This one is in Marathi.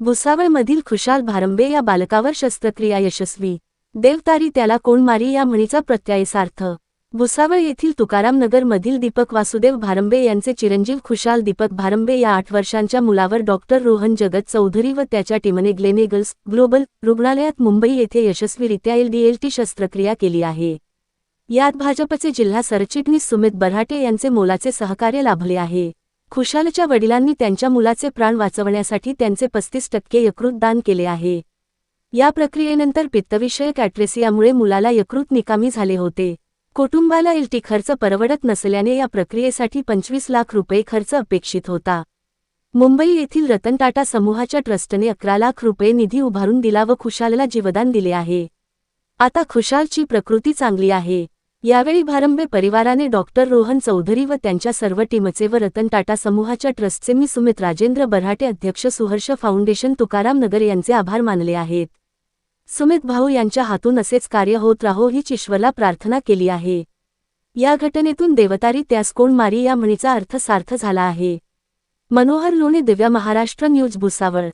भुसावळमधील खुशाल भारंबे या बालकावर शस्त्रक्रिया यशस्वी. देवतारी त्याला कोण मारी या म्हणीचा प्रत्ययसार्थ भुसावळ येथील तुकारामनगरमधील दीपक वासुदेव भारंबे यांचे चिरंजीव खुशाल दीपक भारंबे या आठ वर्षांच्या मुलावर डॉक्टर रोहन जगत चौधरी व त्याच्या टीमने ग्लेनेगल्स ग्लोबल रुग्णालयात मुंबई येथे यशस्वीरित्या एलडीएलटी शस्त्रक्रिया केली आहे. यात भाजपचे जिल्हा सरचिटणीस सुमित बऱ्हाटे यांचे मोलाचे सहकार्य लाभले आहे. खुशालच्या वडिलांनी त्यांच्या मुलाचे प्राण वाचवण्यासाठी त्यांचे पस्तीस टक्के यकृत दान केले आहे. या प्रक्रियेनंतर पित्तविषयक ॲट्रेसियामुळे मुलाला यकृत निकामी झाले होते. कुटुंबाला इल्टी खर्च परवडत नसल्याने या प्रक्रियेसाठी पंचवीस लाख रुपये खर्च अपेक्षित होता. मुंबई येथील रतन टाटा समूहाच्या ट्रस्टने अकरा लाख रुपये निधी उभारून दिला व खुशालला जीवदान दिले आहे. आता खुशालची प्रकृती चांगली आहे. यावेळी भारंबे परिवाराने डॉक्टर रोहन चौधरी व त्यांच्या सर्व टीमचे व रतन टाटा समूहाच्या ट्रस्टचे मी सुमित राजेंद्र बऱ्हाटे अध्यक्ष सुहर्ष फाउंडेशन तुकाराम नगर यांचे आभार मानले आहेत. सुमित भाऊ यांच्या हातून असेच कार्य होत राहो ही ईश्वरला प्रार्थना केली आहे. या घटनेतून देवतारी त्यास कोण मारी या म्हणीचा अर्थ सार्थ झाला आहे. मनोहर लोणे दिव्या महाराष्ट्र न्यूज भुसावळ.